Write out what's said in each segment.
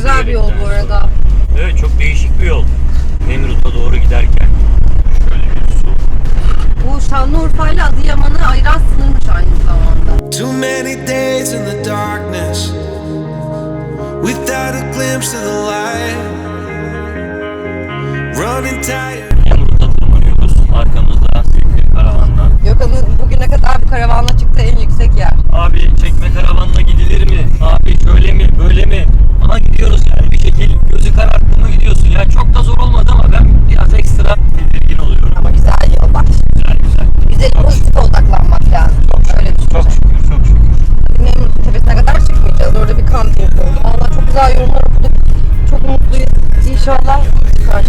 güzel bir yol bu arada. Evet çok değişik bir yol. Nemrut'a doğru giderken. Şöyle bir su. Bu Şanlıurfa ile Adıyaman'ı ayıran sınırmış aynı zamanda. Too many days in the darkness without a glimpse of the light. Running tired. Nemrut'a tırmanıyoruz. Arkamızda sevgili karavanla. Gökhan'ın bugüne kadar bu karavanla çıktığı en yüksek yer. Abi çekme karavanla gidilir mi? Abi şöyle mi böyle mi? Ama gidiyoruz yani bir şekil gözü kararttı mı gidiyorsun. Ya çok da zor olmadı ama ben biraz ekstra tedirgin oluyorum. Ama güzel yol bak. Güzel güzel. Güzel pozitif odaklanmak lazım. Öyle Çok düşüneceğim. şükür çok şükür. Nemrut tepesine kadar çıkmayacağız. Orada bir kamp yapıldı. Valla çok güzel yorumlar okuduk. Çok mutluyuz. İnşallah çıkar.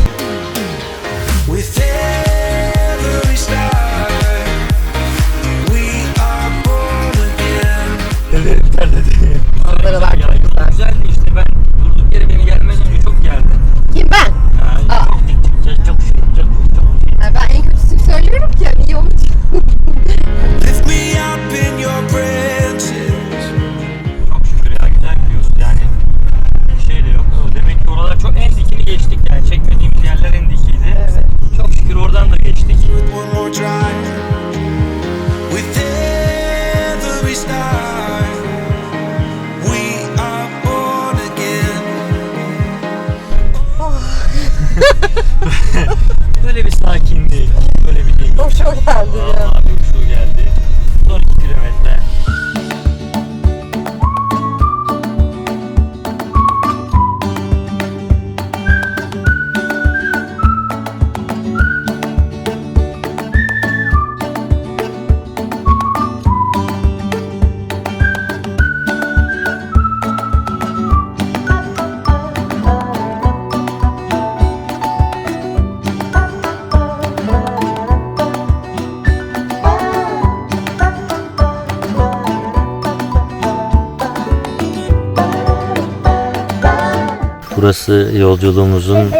Burası yolculuğumuzun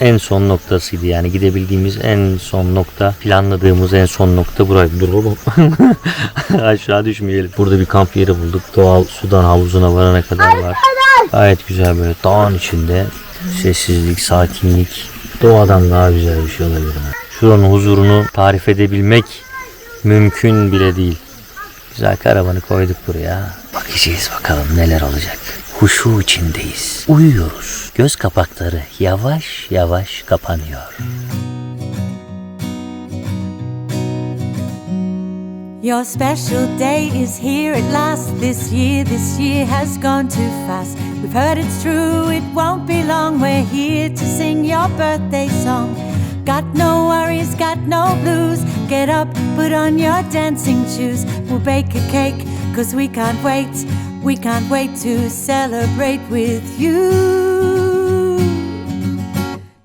en son noktasıydı. Yani gidebildiğimiz en son nokta, planladığımız en son nokta buraydı. Dur oğlum. Aşağı düşmeyelim. Burada bir kamp yeri bulduk. Doğal sudan havuzuna varana kadar var. Gayet güzel böyle dağın içinde sessizlik, sakinlik. Doğadan daha güzel bir şey olabilir. Şuranın huzurunu tarif edebilmek mümkün bile değil. Güzel karavanı koyduk buraya. Bakacağız bakalım neler olacak. Huşu içindeyiz. Uyuyoruz. Göz kapakları yavaş yavaş kapanıyor. Your special day is here at last. This year, this year has gone too fast. We've heard it's true, it won't be long. We're here to sing your birthday song. Got no worries, got no blues. Get up, put on your dancing shoes. We'll bake a cake, cause we can't wait. We can't wait to celebrate with you.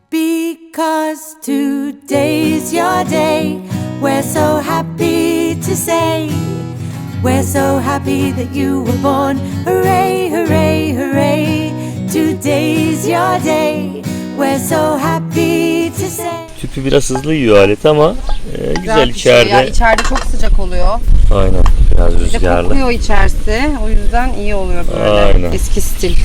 Because today's your day. We're so happy to say. We're so happy that you were born. Hooray, hooray, hooray. Today's your day. We're so happy to say. Tüpü biraz hızlı yiyor alet ama e, güzel bir şey içeride. Ya. İçeride çok sıcak oluyor. Aynen biraz Bir de rüzgarlı. kokuyor içerisi. O yüzden iyi oluyor böyle. Aynen. Eski stil.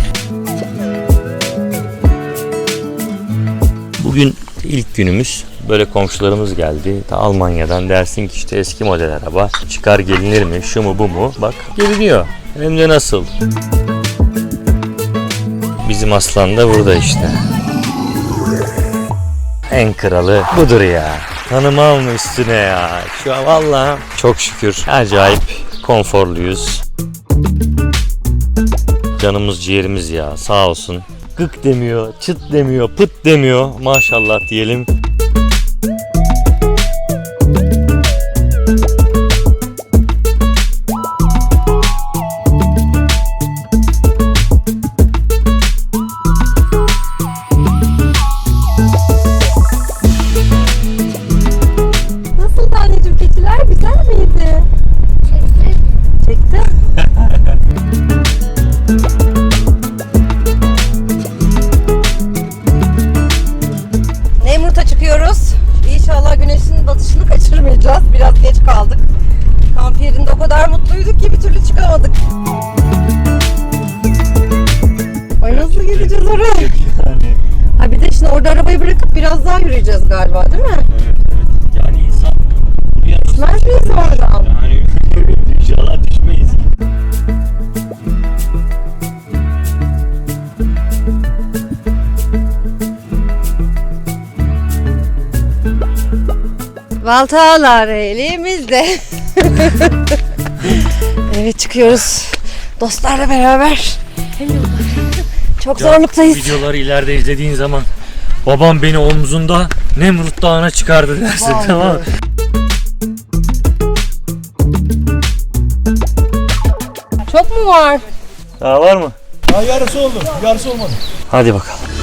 Bugün ilk günümüz. Böyle komşularımız geldi. Ta Almanya'dan dersin ki işte eski model araba. Çıkar gelinir mi? Şu mu bu mu? Bak geliniyor. Hem de nasıl. Bizim aslan da burada işte. En kralı budur ya. Tanımam üstüne ya? Şu an valla çok şükür acayip konforluyuz. Canımız ciğerimiz ya sağ olsun. Gık demiyor, çıt demiyor, pıt demiyor. Maşallah diyelim. Baltalar elimizde. evet çıkıyoruz. Dostlarla beraber. Çok zorluktayız. Videoları ileride izlediğin zaman babam beni omzunda Nemrut Dağı'na çıkardı dersin tamam mı? Çok mu var? Daha var mı? Ha yarısı oldu. Yarısı olmadı. Hadi bakalım.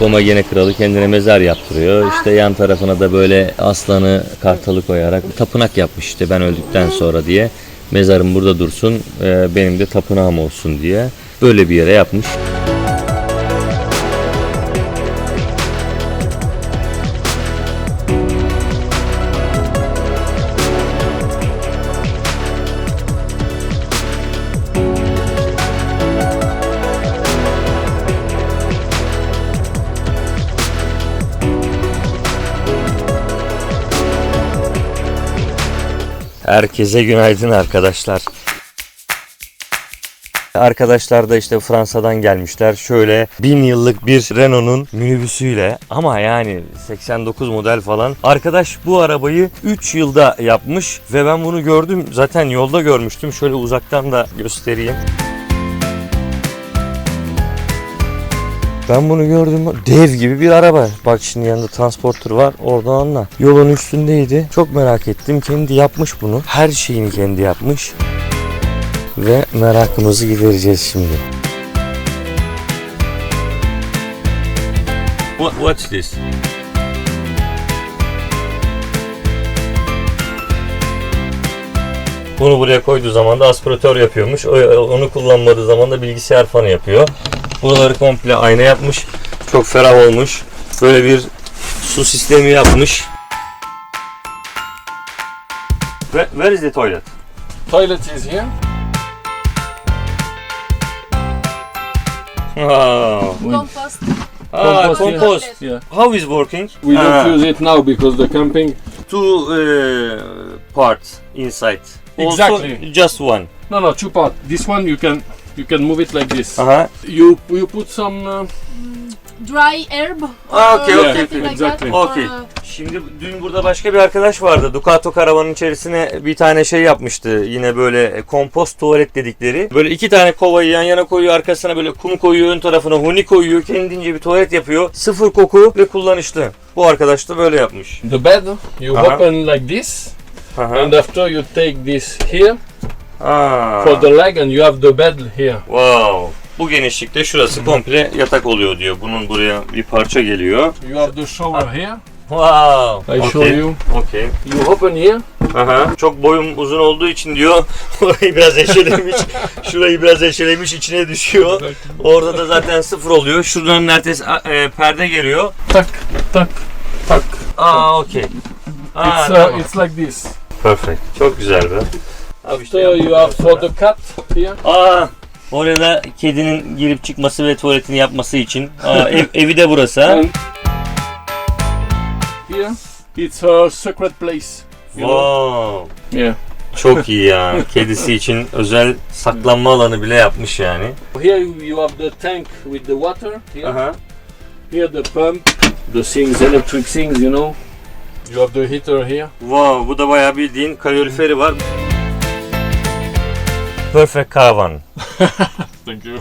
Koma gene kralı kendine mezar yaptırıyor. İşte yan tarafına da böyle aslanı, kartalı koyarak tapınak yapmış işte ben öldükten sonra diye. Mezarım burada dursun, e, benim de tapınağım olsun diye. Böyle bir yere yapmış. Herkese günaydın arkadaşlar. Arkadaşlar da işte Fransa'dan gelmişler. Şöyle bin yıllık bir Renault'un minibüsüyle ama yani 89 model falan. Arkadaş bu arabayı 3 yılda yapmış ve ben bunu gördüm. Zaten yolda görmüştüm. Şöyle uzaktan da göstereyim. Ben bunu gördüm. Dev gibi bir araba. Bak şimdi yanında transporter var. Oradan anla. Yolun üstündeydi. Çok merak ettim. Kendi yapmış bunu. Her şeyini kendi yapmış. Ve merakımızı gidereceğiz şimdi. What, what's this? Bunu buraya koyduğu zaman da aspiratör yapıyormuş. Onu kullanmadığı zaman da bilgisayar fanı yapıyor. Buraları komple ayna yapmış. Çok ferah olmuş. Böyle bir su sistemi yapmış. Where, where is the toilet? Toilet is here. Wow. Compost. Ah, Compost, compost. Yeah. How is working? We don't Ah, use it now because the camping. Two uh, parts inside. Also, Exactly. just one. No, no, two part. This one you can you can move it like this. Aha. You you put some. Uh, Dry herb. Ah, okay, or okay, something okay. like that, Exactly. or, Okay. uh, Şimdi dün burada başka bir arkadaş vardı. Ducato karavanın içerisine bir tane şey yapmıştı. Yine böyle e, kompost tuvalet dedikleri. Böyle iki tane kovayı yan yana koyuyor. Arkasına böyle kum koyuyor. Ön tarafına huni koyuyor. Kendince bir tuvalet yapıyor. Sıfır koku ve kullanışlı. Bu arkadaş da böyle yapmış. the bed you Uh-huh. open like this, Aha. and after you take this here Aa. for the leg, and you have the bed here. Wow. Bu genişlikte şurası komple yatak oluyor diyor. Bunun buraya bir parça geliyor. You have the shower here. Wow. I show Okay. you. Okay. You open here. Aha. Çok boyum uzun olduğu için diyor orayı biraz eşelemiş. Şurayı biraz eşelemiş içine düşüyor. Orada da zaten sıfır oluyor. Şuradan neredeyse e, perde geliyor. Tak, tak, tak. Aa okey. Aa It's uh, tamam. it's like this. Perfect. Çok güzel be. Abi işte So you have for the cat here. Aa oraya da kedinin girip çıkması ve tuvaletini yapması için. Aa, ev, evi de burası ha. And here it's a secret place. You know? Wow. Yeah. Çok iyi ya. Kedisi için özel saklanma alanı bile yapmış yani. Here you you have the tank with the water. Here, Aha. here the pump, the things, electric things, you know. You have the heater here. Wow, bu da bayağı bildiğin kaloriferi var. Perfect caravan. Thank you.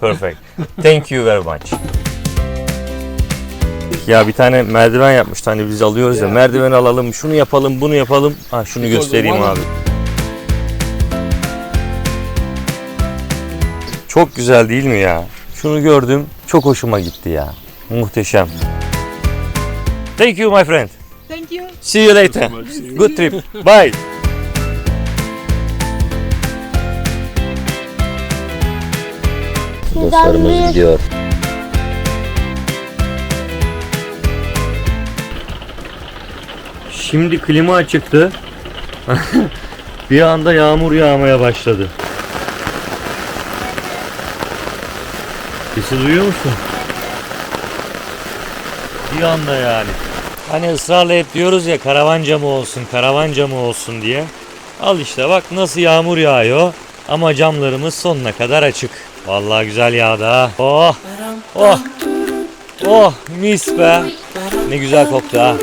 Perfect. Thank you very much. Ya bir tane merdiven yapmıştı hani biz alıyoruz ya merdiven alalım şunu yapalım bunu yapalım. Ha şunu Because göstereyim one- abi. Çok güzel değil mi ya? Şunu gördüm çok hoşuma gitti ya. Muhteşem. Thank you my friend. Thank you. See you later. Good trip. Bye. Dostlarımız gidiyor. Şimdi klima açıktı. bir anda yağmur yağmaya başladı. Sesi duyuyor musun? Bir anda yani. Hani ısrarla hep diyoruz ya karavan camı olsun, karavan camı olsun diye. Al işte bak nasıl yağmur yağıyor ama camlarımız sonuna kadar açık. Vallahi güzel yağdı ha. Oh! Oh! Oh! Mis be! Ne güzel koktu ha.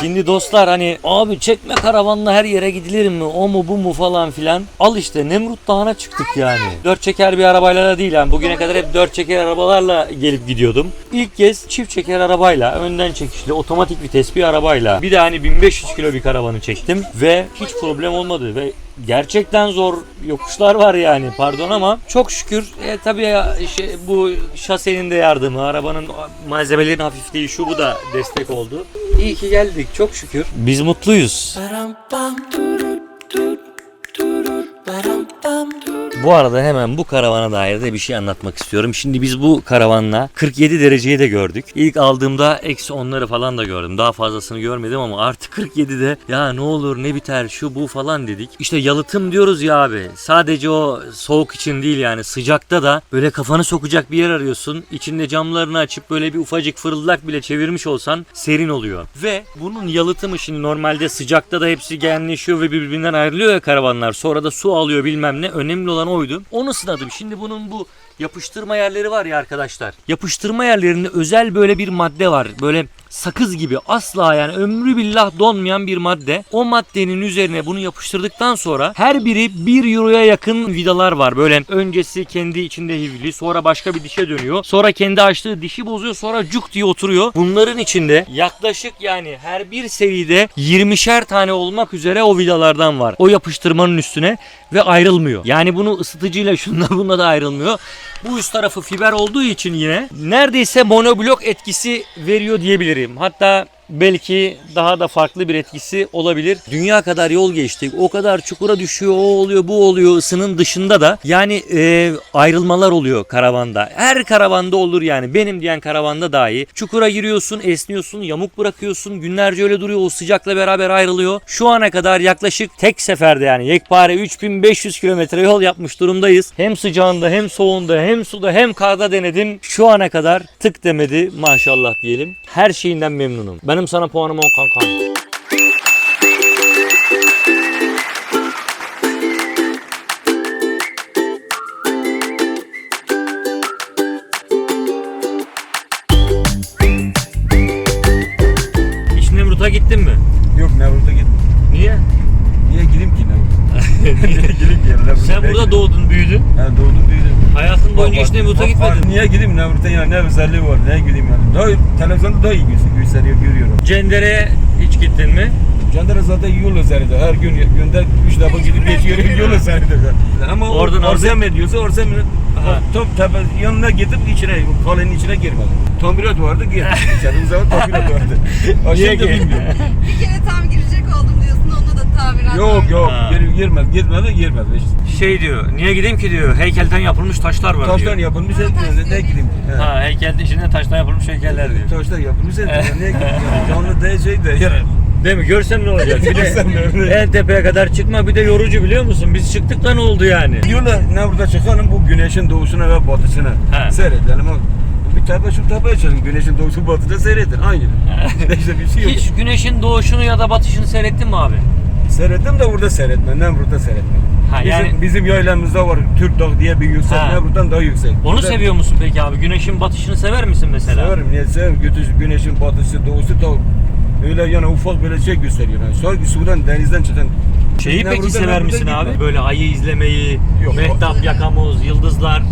Şimdi dostlar hani abi çekme karavanla her yere gidilir mi? O mu bu mu falan filan. Al işte Nemrut Dağı'na çıktık yani. Dört çeker bir arabayla da değil yani. Bugüne kadar hep dört çeker arabalarla gelip gidiyordum. İlk kez çift çeker arabayla, önden çekişli, otomatik vites bir arabayla. Bir de hani 1500 kilo bir karavanı çektim ve hiç problem olmadı ve gerçekten zor yokuşlar var yani pardon ama çok şükür e, tabii şey, bu şasenin de yardımı arabanın malzemelerin hafifliği şu bu da destek oldu. İyi ki geldik çok şükür. Biz mutluyuz. Bu arada hemen bu karavana dair de bir şey anlatmak istiyorum. Şimdi biz bu karavanla 47 dereceyi de gördük. İlk aldığımda eksi onları falan da gördüm. Daha fazlasını görmedim ama artı 47'de ya ne olur ne biter şu bu falan dedik. İşte yalıtım diyoruz ya abi. Sadece o soğuk için değil yani sıcakta da böyle kafanı sokacak bir yer arıyorsun. İçinde camlarını açıp böyle bir ufacık fırıldak bile çevirmiş olsan serin oluyor. Ve bunun yalıtımı şimdi normalde sıcakta da hepsi genleşiyor ve birbirinden ayrılıyor ya karavanlar. Sonra da su alıyor bilmem ne. Önemli olan oydu. Onu sınadım. Şimdi bunun bu yapıştırma yerleri var ya arkadaşlar. Yapıştırma yerlerinde özel böyle bir madde var. Böyle sakız gibi asla yani ömrü billah donmayan bir madde. O maddenin üzerine bunu yapıştırdıktan sonra her biri 1 euroya yakın vidalar var. Böyle öncesi kendi içinde hivli sonra başka bir dişe dönüyor. Sonra kendi açtığı dişi bozuyor sonra cuk diye oturuyor. Bunların içinde yaklaşık yani her bir seride 20'şer tane olmak üzere o vidalardan var. O yapıştırmanın üstüne ve ayrılmıyor. Yani bunu ısıtıcıyla şunla bununla da ayrılmıyor. Bu üst tarafı fiber olduğu için yine neredeyse monoblok etkisi veriyor diyebilirim. Hatta belki daha da farklı bir etkisi olabilir. Dünya kadar yol geçtik. O kadar çukura düşüyor, o oluyor, bu oluyor. Isının dışında da yani e, ayrılmalar oluyor karavanda. Her karavanda olur yani. Benim diyen karavanda dahi. Çukura giriyorsun, esniyorsun, yamuk bırakıyorsun. Günlerce öyle duruyor. O sıcakla beraber ayrılıyor. Şu ana kadar yaklaşık tek seferde yani yekpare 3500 kilometre yol yapmış durumdayız. Hem sıcağında hem soğuğunda hem suda hem karda denedim. Şu ana kadar tık demedi maşallah diyelim. Her şeyinden memnunum. Benim sana puanım 10 kankam. Hiç Nemrut'a gittin mi? Yok Nevrut'a git. Niye? Niye gideyim ki Nevrut'a? Niye gideyim ki? Nevrut'a Sen burada doğdun büyüdün. Ha, doğdum boyunca hiç Nemrut'a gitmedin. Niye gideyim Nevrut'a ya? Ne özelliği var? Neye gideyim yani? Daha, televizyonda daha iyi gö- gösteriyor, görüyorum. Cendere'ye hiç gittin mi? Candara zaten yol üzerinde. Her gün günde 3 defa gidip geçiyorum yol üzerinde. Ama Oradan. Orzem ediyorsa Aha. tam tepe yanına gidip içine, kalenin içine girmedim. Tamirat vardı, gir. İçeride zaman tamirat vardı. Şimdi ki? bilmiyorum. Bir kere tam girecek oldum diyorsun onda da tamirat Yok yok, Ha. gir, girmez, gitmedi, girmedi. İşte. Şey diyor, niye gideyim ki diyor, heykelten yapılmış taşlar var Taştan diyor. yapılmış, ne, ne gideyim ki? He. Ha heykelin içinde taştan yapılmış heykeller diyor. Taşlar yapılmış, ne gideyim yani? Canlı değil şey de yani. Değil mi? Görsen ne olacak? Bir Görsem ne de olacak? en tepeye kadar çıkma bir de yorucu biliyor musun? Biz çıktık da ne oldu yani? Diyorlar ne burada çıkalım bu güneşin doğuşuna ve batışına He. seyredelim. Bir tepe şu tepeye çıkalım güneşin doğuşu batıda seyredin aynı. Neyse bir şey yok. Hiç güneşin doğuşunu ya da batışını seyrettin mi abi? Seyrettim de burada seyretme, Nemrut'ta seyretme. Ha, bizim, yani- bizim yaylamızda var Türk Dağ diye bir yüksek, Ha. Nemrut'tan daha yüksek. Onu Burada seviyor musun peki abi? Güneşin batışını sever misin mesela? Severim, niye severim? Güneş, güneşin batışı, doğusu da öyle yani ufak böyle şey gösteriyor. Yani. Sanki sudan, denizden çıkan. Şeyi peki sever misin gitme. abi? Böyle ayı izlemeyi, Yok. mehtap, yakamoz, yıldızlar.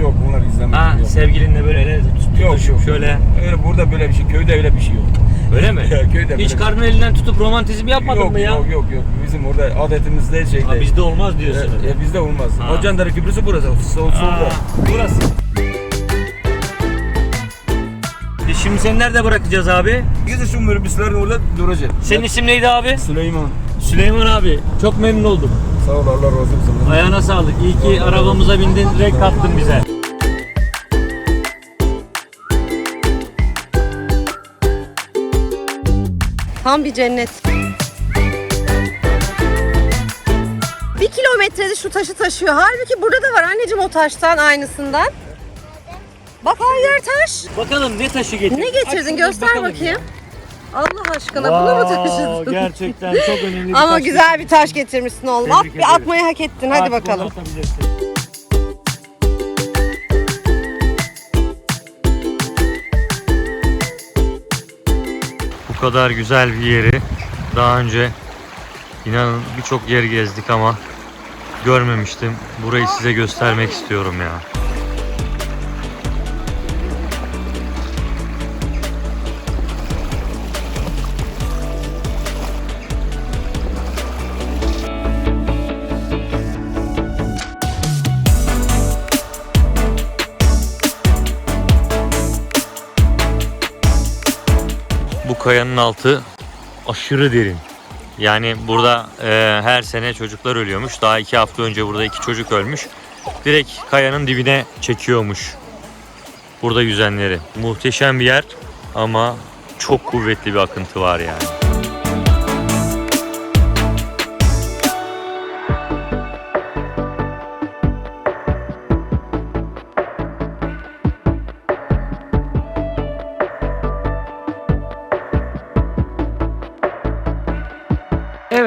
Yok bunlar izlemedim. Ha, yok. sevgilinle böyle ele tut- Yok yok. şöyle. Öyle burada böyle bir şey, köyde öyle bir şey yok. Öyle mi? Ya, köyde Hiç böyle- karnın elinden tutup romantizm yapmadın yok, mı ya? Yok yok yok. Bizim orada adetimizde şey Ha, bizde olmaz diyorsun. E, e, bizde olmaz. Ha. O Candara Kıbrıs'ı burası. Sol, solda. burası. Biz şimdi seni nerede bırakacağız abi? Gidin şu minibüslerin orada duracak. Senin isim neydi abi? Süleyman. Süleyman abi. Çok memnun oldum. Sağ ol Allah razı olsun. Ayağına sağlık. İyi ki arabamıza bindin, renk kattın bize. Tam bir cennet. Bir kilometrede şu taşı taşıyor. Halbuki burada da var anneciğim o taştan aynısından. Bak her yer taş. Bakalım ne taşı getirdin? Ne getirdin göster bakayım. Allah aşkına bunu mu taşıdın? Gerçekten çok önemli bir Ama taş güzel bir taş getirmişsin oğlum. At Tebrik bir ederim. atmayı hak ettin. Hadi Artık bakalım. atabilirsin. Bu kadar güzel bir yeri daha önce inanın birçok yer gezdik ama görmemiştim. Burayı size göstermek istiyorum ya. Kayanın altı aşırı derin. Yani burada e, her sene çocuklar ölüyormuş. Daha iki hafta önce burada iki çocuk ölmüş. Direkt kayanın dibine çekiyormuş. Burada yüzenleri. Muhteşem bir yer ama çok kuvvetli bir akıntı var yani.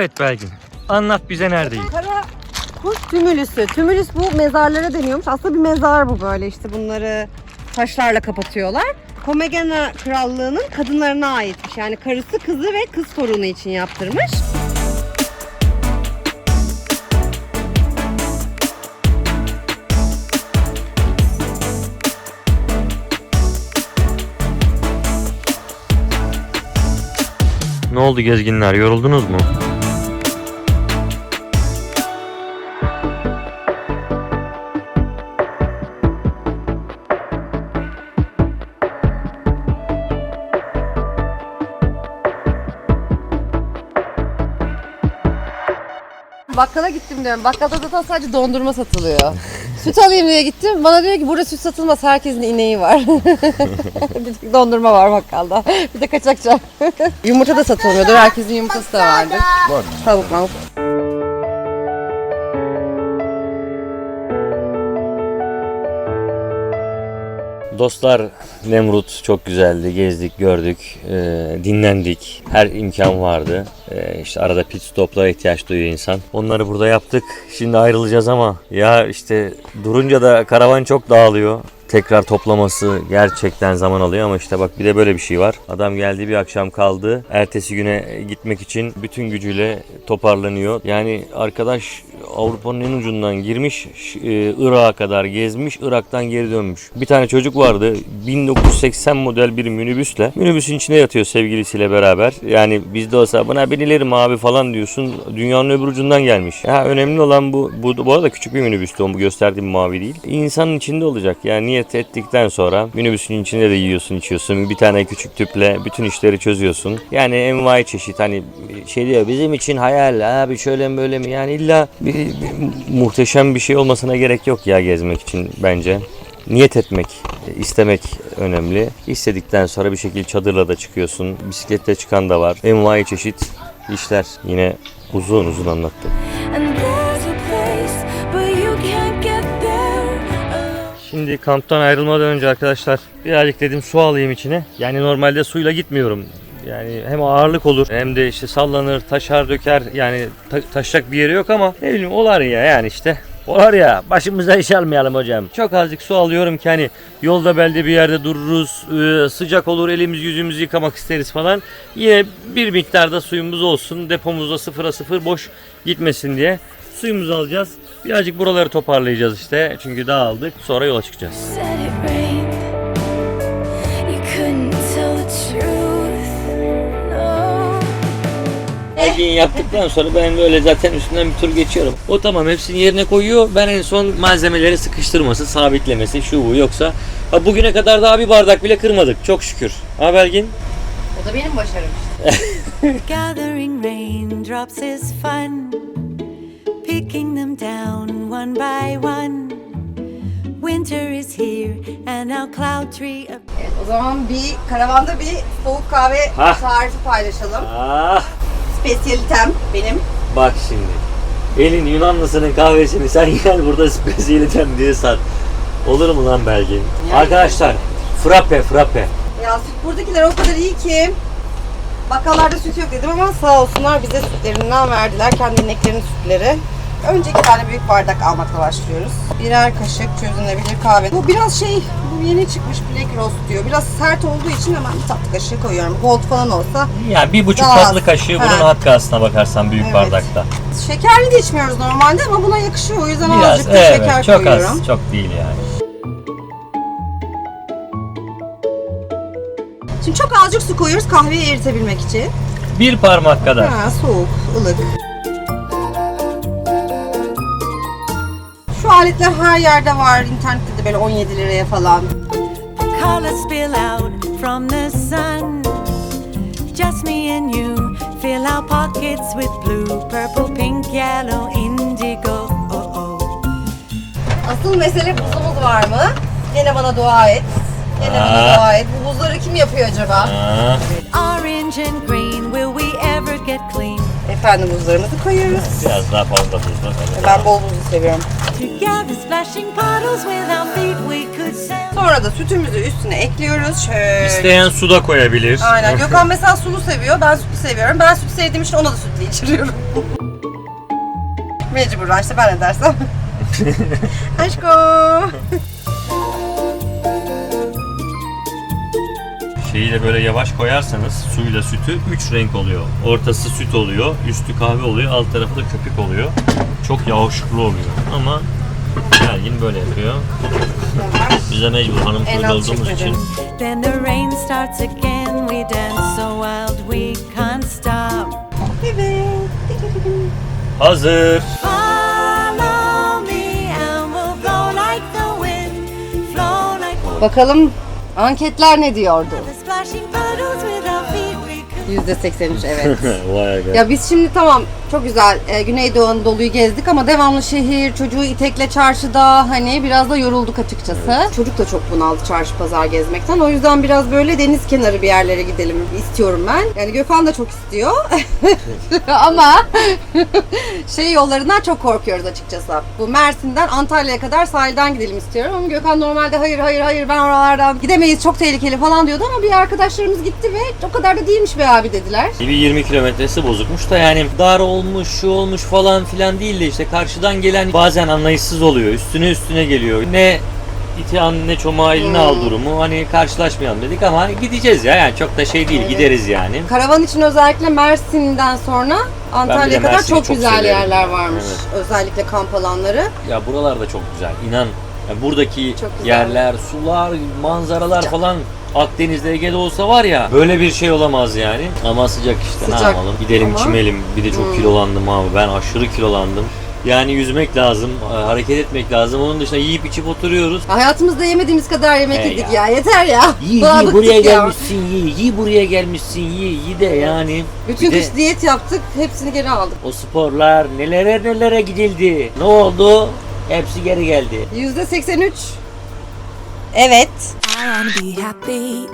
Evet Belgin. Anlat bize neredeyiz? Kara kuş tümülüsü. Tümülüs bu mezarlara deniyormuş. Aslında bir mezar bu böyle işte bunları taşlarla kapatıyorlar. Komagena krallığının kadınlarına aitmiş. Yani karısı kızı ve kız torunu için yaptırmış. Ne oldu gezginler? Yoruldunuz mu? Gittim diyorum. Bakkalda zaten sadece dondurma satılıyor. süt alayım diye gittim. Bana diyor ki burada süt satılmaz. Herkesin ineği var. bir dondurma var bakkalda. Bir de kaçakçı. Yumurta da satılmıyordur. Herkesin yumurtası da vardır. Var. Tavuk mavuk. Dostlar Nemrut çok güzeldi. Gezdik, gördük, e, dinlendik. Her imkan vardı. E, işte arada pit stoplara ihtiyaç duyuyor insan. Onları burada yaptık. Şimdi ayrılacağız ama ya işte durunca da karavan çok dağılıyor. Tekrar toplaması gerçekten zaman alıyor ama işte bak bir de böyle bir şey var. Adam geldi bir akşam kaldı. Ertesi güne gitmek için bütün gücüyle toparlanıyor. Yani arkadaş Avrupa'nın en ucundan girmiş, e, Irak'a kadar gezmiş, Irak'tan geri dönmüş. Bir tane çocuk vardı, 1980 model bir minibüsle. Minibüsün içine yatıyor sevgilisiyle beraber. Yani bizde olsa buna binilerim abi falan diyorsun. Dünyanın öbür ucundan gelmiş. Ya önemli olan bu. Bu, bu arada küçük bir minibüstü o bu gösterdiğim mavi değil. İnsanın içinde olacak. Yani niyet ettikten sonra minibüsün içinde de yiyorsun, içiyorsun. Bir tane küçük tüple bütün işleri çözüyorsun. Yani envai çeşit hani şey diyor bizim için hayal abi şöyle mi böyle mi yani illa bir, bir muhteşem bir şey olmasına gerek yok ya gezmek için bence. Niyet etmek, istemek önemli. İstedikten sonra bir şekilde çadırla da çıkıyorsun. Bisikletle çıkan da var. Envai çeşit işler. Yine uzun uzun anlattım. Şimdi kamptan ayrılmadan önce arkadaşlar birazcık dedim su alayım içine. Yani normalde suyla gitmiyorum. Yani hem ağırlık olur hem de işte sallanır, taşar, döker. Yani ta- taşacak bir yeri yok ama ne bileyim olar ya yani işte. Olar ya başımıza iş almayalım hocam. Çok azıcık su alıyorum ki hani yolda belde bir yerde dururuz. ıı, Sıcak olur elimiz yüzümüzü yıkamak isteriz falan. Yine bir miktarda suyumuz olsun. Depomuzda sıfıra sıfır boş gitmesin diye. Suyumuzu alacağız. Birazcık buraları toparlayacağız işte. Çünkü dağıldık. Sonra yola çıkacağız. Ergin yaptıktan sonra ben böyle zaten üstünden bir tur geçiyorum. O tamam hepsini yerine koyuyor. Ben en son malzemeleri sıkıştırması, sabitlemesi, şu bu yoksa. Ha, bugüne kadar daha bir bardak bile kırmadık. Çok şükür. Ha Belgin? O da benim başarım. Gathering raindrops is fun. picking down one by one. Winter is here, and our cloud tree. O zaman bir karavanda bir soğuk kahve Hah. tarifi paylaşalım. Ah Spesiyalitem benim. bak şimdi. Elin Yunanlısının kahvesini sen gel burada spesiyelitem diye sat. Olur mu lan Belgin? Arkadaşlar frappe frappe. Ya süt buradakiler o kadar iyi ki bakkallarda süt yok dedim ama sağ olsunlar bize sütlerinden verdiler. Kendi ineklerinin sütleri. Önce iki tane büyük bardak almakla başlıyoruz. Birer kaşık çözünebilir kahve. Bu biraz şey, bu yeni çıkmış Black Roast diyor. Biraz sert olduğu için hemen bir tatlı kaşığı koyuyorum. Gold falan olsa. Yani bir buçuk Daha tatlı az. kaşığı Ha. bunun hakkı aslına bakarsan büyük Evet. bardakta. Şekerli de içmiyoruz normalde ama buna yakışıyor. O yüzden Biraz azıcık da evet şeker çok koyuyorum. az çok değil yani. Şimdi çok azıcık su koyuyoruz kahveyi eritebilmek için. Bir parmak kadar. Ha, soğuk, ılık. Aletler her yerde var. İnternette de böyle 17 liraya falan. Colors spill out from the sun. Just me and you fill our pockets with blue, purple, pink, yellow, indigo. Oh oh. Asıl mesele buzumuz var mı? Gene bana dua et. Gene bana dua et. Bu buzları kim yapıyor acaba? Aa, Orange and green, will we ever get clean? Efendim buzlarımızı koyuyoruz. biraz daha fazla tuzlu. Ben bol buzlu seviyorum. Together splashing puddles with our feet, we could sail. Sonra da sütümüzü üstüne ekliyoruz. Şöyle. İsteyen suda koyabilir. Aynen. Gökhan mesela sulu seviyor. Ben sütlü seviyorum. Ben sütlü sevdiğim için ona da sütlü içiriyorum. Mecburen işte ben ne dersem. Aşko. Şeyi de böyle yavaş koyarsanız suyla sütü 3 renk oluyor. Ortası süt oluyor, üstü kahve oluyor, alt tarafı da köpük oluyor. Çok yavaşlıklı oluyor ama Belgin böyle yapıyor. Bize mecbur hanım alt olduğumuz için Then the rain starts again, we dance so wild we can't stop. Evet. hazır. Bakalım anketler ne diyordu? %83 evet. Vay be. ya biz şimdi tamam çok güzel e, Güneydoğu Anadolu'yu gezdik ama devamlı şehir, çocuğu itekle çarşıda hani biraz da yorulduk açıkçası. Çocuk da çok bunaldı çarşı pazar gezmekten. O yüzden biraz böyle deniz kenarı bir yerlere gidelim istiyorum ben. Yani Gökhan da çok istiyor. ama şey yollarından çok korkuyoruz açıkçası. Bu Mersin'den Antalya'ya kadar sahilden gidelim istiyorum ama Gökhan normalde hayır hayır hayır ben oralardan gidemeyiz çok tehlikeli falan diyordu ama bir arkadaşlarımız gitti ve o kadar da değilmiş be abi dediler. Bir 20 kilometresi bozukmuş da yani dar olmuş, şu olmuş falan filan değil de işte karşıdan gelen bazen anlayışsız oluyor. Üstüne üstüne geliyor. Ne itihan ne çomağı eline al durumu. Hani karşılaşmayalım dedik ama hani gideceğiz ya yani çok da şey değil gideriz yani. Karavan için özellikle Mersin'den sonra Antalya'ya kadar çok, çok güzel severim. yerler varmış. Evet. Özellikle kamp alanları. Ya buralar da çok güzel. İnan ya buradaki yerler, sular, manzaralar falan Akdeniz'de Ege'de olsa var ya böyle bir şey olamaz yani. Ama sıcak işte ne Sıcak. yapalım. Gidelim Ama- çimelim. Bir de çok Hmm. kilolandım abi. Ben aşırı kilolandım. Yani yüzmek lazım, e, hareket etmek lazım. Onun dışında yiyip içip oturuyoruz. Hayatımızda yemediğimiz kadar yemek He yedik ya. ya. Yeter ya. Yi yi buraya ya. gelmişsin yi, yi buraya gelmişsin yi, yi de yani. Bütün de kış diyet yaptık. Hepsini geri aldık. o sporlar nelere nelere gidildi. Ne oldu? Hepsi geri geldi. %83 Evet. I wanna be happy.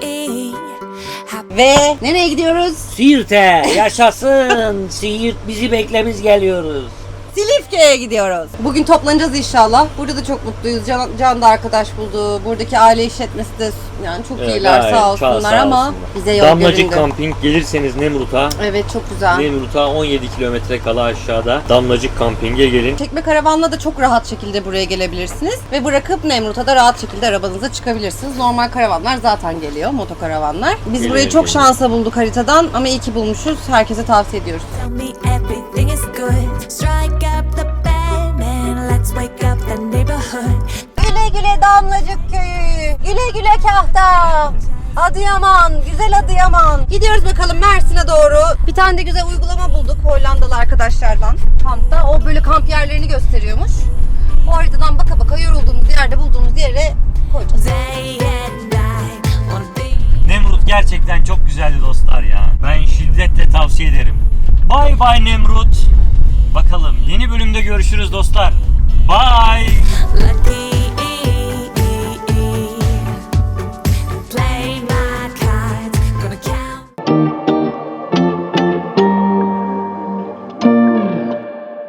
happy. Ve nereye gidiyoruz? Siirt'e yaşasın. Siirt bizi beklemiz geliyoruz. Silifke'ye gidiyoruz. Bugün toplanacağız inşallah. Burada da çok mutluyuz. Can, Can da arkadaş buldu. Buradaki aile işletmesi de yani çok Evet, iyiler gayet sağ olsunlar sağ ama olsunlar. bize yol Damlacık göründü. Camping gelirseniz Nemrut'a. Evet çok güzel. Nemrut'a 17 kilometre kala aşağıda Damlacık Camping'e gelin. Çekme karavanla da çok rahat şekilde buraya gelebilirsiniz. Ve bırakıp Nemrut'a da rahat şekilde arabanıza çıkabilirsiniz. Normal karavanlar zaten geliyor, motokaravanlar. Biz Geliyor, burayı çok geliyor. şansa bulduk haritadan ama iyi ki bulmuşuz. Herkese tavsiye ediyoruz. Tell me everything good. Strike up the band and let's wake up the neighborhood. Güle güle Damlacık Köyü, güle güle Kahta. Adıyaman, güzel Adıyaman. Gidiyoruz bakalım Mersin'e doğru. Bir tane de güzel uygulama bulduk Hollandalı arkadaşlardan kampta. O böyle kamp yerlerini gösteriyormuş. O haritadan baka baka yorulduğumuz yerde bulduğumuz yere koyacağız. Nemrut gerçekten çok güzeldi dostlar ya. Ben şiddetle tavsiye ederim. Bay bay Nemrut. Bakalım yeni bölümde görüşürüz dostlar. Bye.